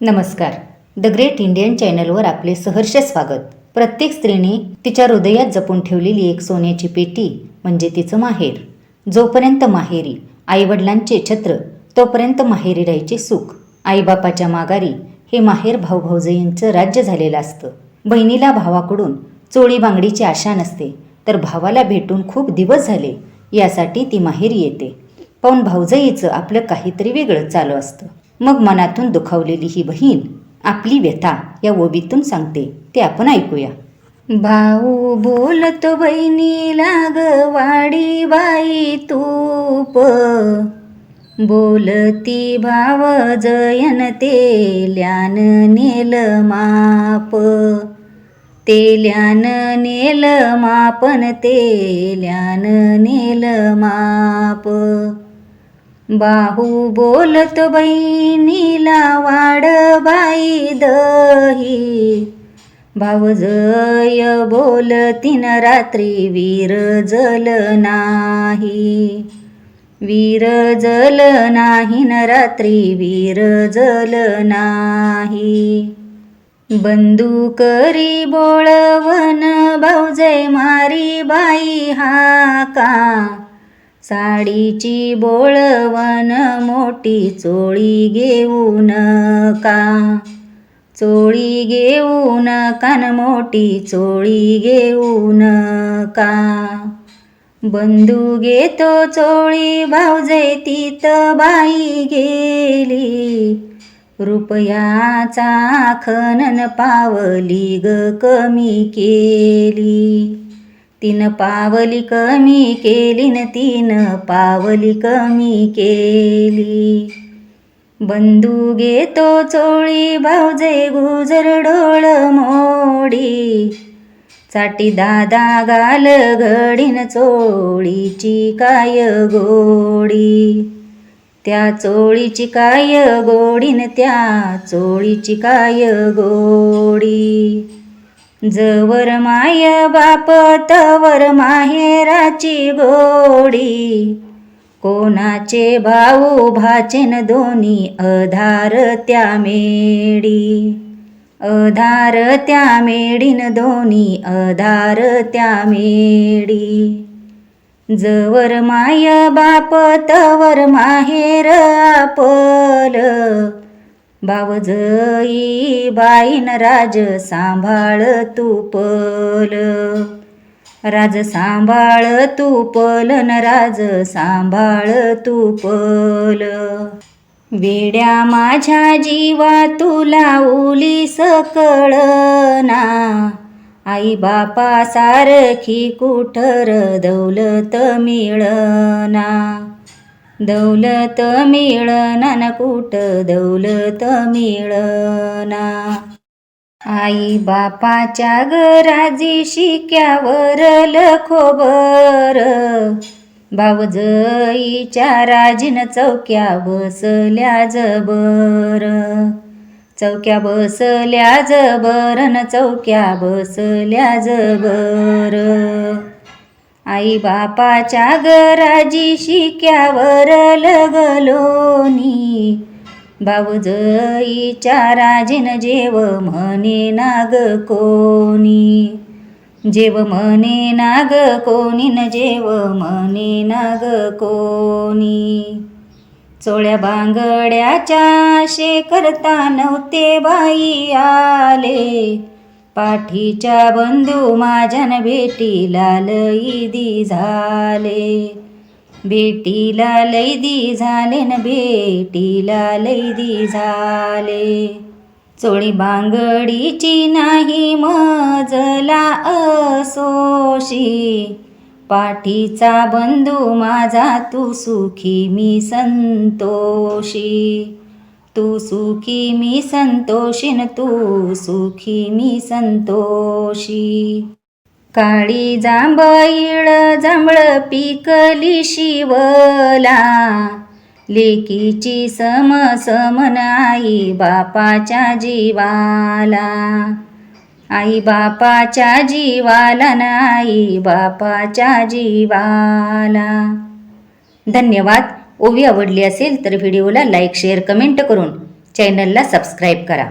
नमस्कार. The great Indian चॅनलवर आपले सहर्ष स्वागत. प्रत्येक स्त्रीने तिच्या हृदयात जपून ठेवलेली एक सोन्याची पेटी म्हणजे तिचं माहेर. जोपर्यंत माहेरी आईवडिलांचे छत्र तोपर्यंत माहेरी राहायचे सुख. आईबापाच्या माघारी हे माहेर भाऊभाऊजईंचं राज्य झालेलं असतं. बहिणीला भावाकडून चोळी बांगडीची आशा नसते तर भावाला भेटून खूप दिवस झाले यासाठी ती माहेरी येते. पण भाऊजईचं आपलं काहीतरी वेगळं चालू असतं. मग मनातून दुखावलेली ही बहीण आपली व्यथा या ओबीतून सांगते. ते आपण ऐकूया. भाऊ बोलतो बहिणीला लाग वाडी बाई तूप. बोलती भाव जयन तेल्यान नेल माप. तेल्यान नेल मापन तेल्यान नेल माप. बाहू बोलत बहिणीला वाढ बाई दही. भावजय बोलतीन रात्री वीर जल नाही. वीर जल नाही न रात्री वीर जल नाही. बंदू करी बोळवन भाऊजय मारी बाई हा का? साडीची बोळवन मोठी चोळी घेऊन का? चोळी घेऊन कान मोठी चोळी घेऊन का? बंधू घेतो चोळी भाऊजे तीत बाई गेली. रुपयाचा खनन पावली ग कमी केली. तीन पावली कमी केली न तीन पावली कमी केली. बंधू घेतो चोळी भाऊजे गुजर डोळ मोडी. साठी दादा गाल घडीन चोळीची काय गोडी. त्या चोळीची काय गोडीन त्या चोळीची काय गोडी. जवर माय बाप तवर माहेराची गोडी. कोणाचे भाऊ भाचेन दोन्ही अधार त्या मेडी अधार त्या मेडीन दोन्ही अधार त्या मेडी जवर माय बाप तवर माहेर आपलं. बावजई बाईन राज सांभाळ तू पल. राज सांभाळ तू न राज सांभाळ तू पल. वेड्या माझ्या जीवा तुला उली सकळना आई बापा सारखी कुठर दौलत मिळना. दौलत मिळना कुट दौलत मिळना आई बापाच्या घराजी शिक्यावर लखोबर भावजईच्या राजीन चौक्या बसल्या जबर. चौक्या बसल्या जबर न चौक्या बसल्या जबर. आई बापाच्या घराजी शिक्यावर लगलोनी बाबूजईच्या राजीन जेव म्हणे नाग कोणी. जेव म्हणे नाग कोणी न जेव म्हणे नाग कोणी. चोळ्या बांगड्याच्या शे करता नव्हते बाई आले. पाठीच्या बंधू माझ्यान भेटीला लईदी झाले. भेटीला लैदी झाले न भेटीला लैदी झाले. चोळी बांगडीची नाही मजला असोशी. पाठीचा बंधू माझा तू सुखी मी संतोषी तू सुखी मी संतोषीन तू सुखी मी संतोषी. काळी जांभईळ जांभळ पिकली शिवला. लेकीची सम समन आई बापाच्या जीवाला. आई बापाच्या जीवाला नाही बापाच्या जीवाला. धन्यवाद. ओवी आवडली असेल तर व्हिडिओला लाईक शेअर कमेंट करून चॅनलला सबस्क्राईब करा.